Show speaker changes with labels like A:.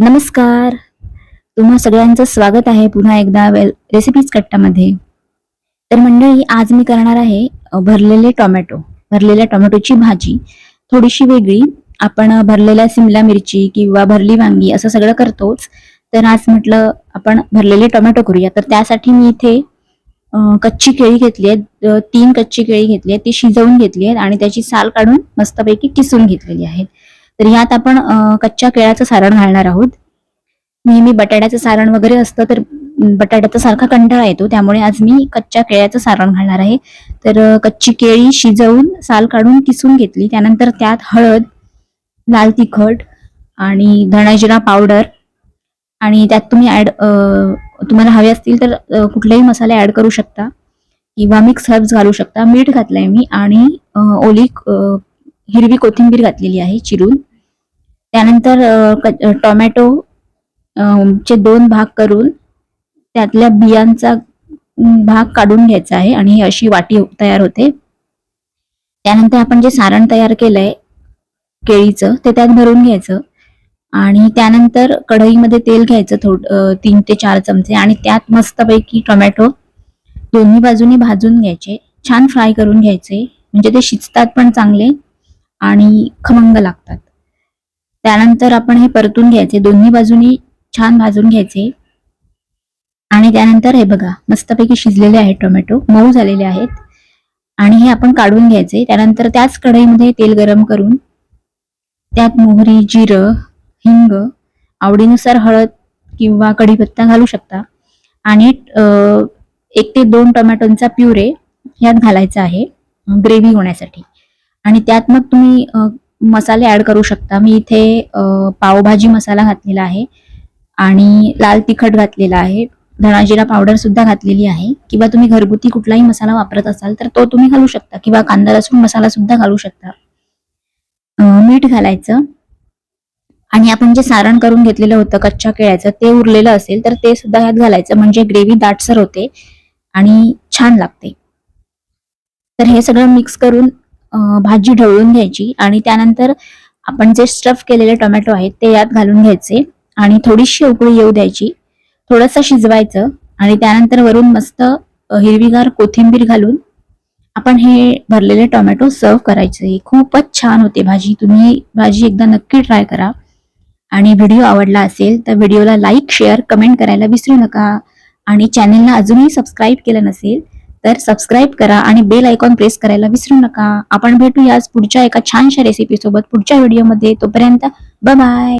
A: नमस्कार. तुम्हा सगळ्यांचं स्वागत आहे पुन्हा एकदा वेल रेसिपीज कट्टामध्ये तर मंडळी आज मी करणार आहे भरलेले टोमॅटो. भरलेल्या टोमॅटोची भाजी. थोडीशी वेगळी. आपण भरलेल्या सिमला मिरची किंवा भरली वांगी असं सगळं करतोच. तर आज म्हटलं आपण भरलेले टोमॅटो करूया. तर त्यासाठी मी इथे कच्ची केळी घेतली आहेत तीन कच्ची केळी घेतली आहेत. ती शिजवून घेतली आहेत आणि त्याची साल काढून मस्तपैकी किसून घेतलेली आहेत. तर यात आपण कच्च्या केळ्याचं सारण घालणार आहोत. नेहमी बटाट्याचं सारण वगैरे असतं तर बटाट्याचा सारखा कंटाळा येतो. त्यामुळे आज मी कच्च्या केळ्याचं सारण घालणार आहे. तर कच्ची केळी शिजवून साल काढून किसून घेतली. त्यानंतर त्यात हळद लाल तिखट आणि धणाजिरा पावडर आणि त्यात तुम्ही ऍड तुम्हाला हवे असतील तर कुठलेही मसाले ऍड करू शकता किंवा मिक्स हर्ब्स घालू शकता. मीठ घातलंय मी आणि ओली हिरवी कोथिंबीर घातलेली आहे चिरून. त्यानंतर क- टोमॅटो चे दोन भाग करून त्यातल्या बियांचा भाग काढून घ्यायचा आहे आणि ही अशी वाटी तयार होते. त्यानंतर आपण जे सारण तयार केलंय केळीचं ते त्यात भरून घ्यायचं. आणि त्यानंतर कढईमध्ये तेल घ्यायचं थोड तीन ते चार चमचे आणि त्यात मस्तपैकी टोमॅटो दोन्ही बाजूनी भाजून घ्यायचे. छान फ्राय करून घ्यायचे. म्हणजे ते शिजतात पण चांगले आणि खमंग लागतात. त्यानंतर आपण हे परतून घ्यायचे दोन्ही बाजूनी छान भाजून घ्यायचे. आणि त्यानंतर हे बघा मस्तपैकी शिजलेले आहेत टोमॅटो मऊ झालेले आहेत. आणि हे आपण काढून घ्यायचे. त्यानंतर त्याच कढईमध्ये तेल गरम करून त्यात मोहरी जिरं हिंग आवडीनुसार हळद किंवा कढीपत्ता घालू शकता. आणि एक ते दोन टोमॅटोंचा प्युरे यात घालायचा आहे ग्रेव्ही होण्यासाठी. आणि त्यात मग तुम्ही मसाले ऍड करू शकता. मी इथे पावभाजी मसाला घातलेला आहे. आणि लाल तिखट घातलेला आहे. धणाजिरा पावडर सुद्धा घातलेली आहे. किंवा तुम्ही घरगुती कुठलाही मसाला वापरत असाल तर तो तुम्ही घालू शकता. किंवा कांदा लसूण मसाला सुद्धा घालू शकता. मीठ घालायचं. आणि आपण जे सारण करून घेतलेलं होतं कच्च्या केळ्याचं ते उरलेलं असेल तर ते सुद्धा ह्यात घालायचं. म्हणजे ग्रेव्ही दाटसर होते आणि छान लागते. तर हे सगळं मिक्स करून भाजी ढवळून घ्यायची. आणि त्यानंतर आपण जे स्टफ केलेले टोमॅटो आहेत ते यात घालून घ्यायचे. आणि थोडीशी उकळी येऊ द्यायची. थोडंसं शिजवायचं आणि त्यानंतर वरून मस्त हिरवीगार कोथिंबीर घालून आपण हे भरलेले टोमॅटो सर्व करायचे. खूपच छान होते भाजी. तुम्ही भाजी एकदा नक्की ट्राय करा. आणि व्हिडिओ आवडला असेल तर व्हिडिओला लाईक शेअर कमेंट करायला विसरू नका. आणि चॅनेलला अजूनही सबस्क्राईब केलं नसेल तर सबस्क्राईब करा आणि बेल आयकॉन प्रेस करायला विसरू नका. आपण भेटूयाच पुढच्या एका छानशा रेसिपी सोबत पुढच्या व्हिडिओमध्ये. तोपर्यंत बाय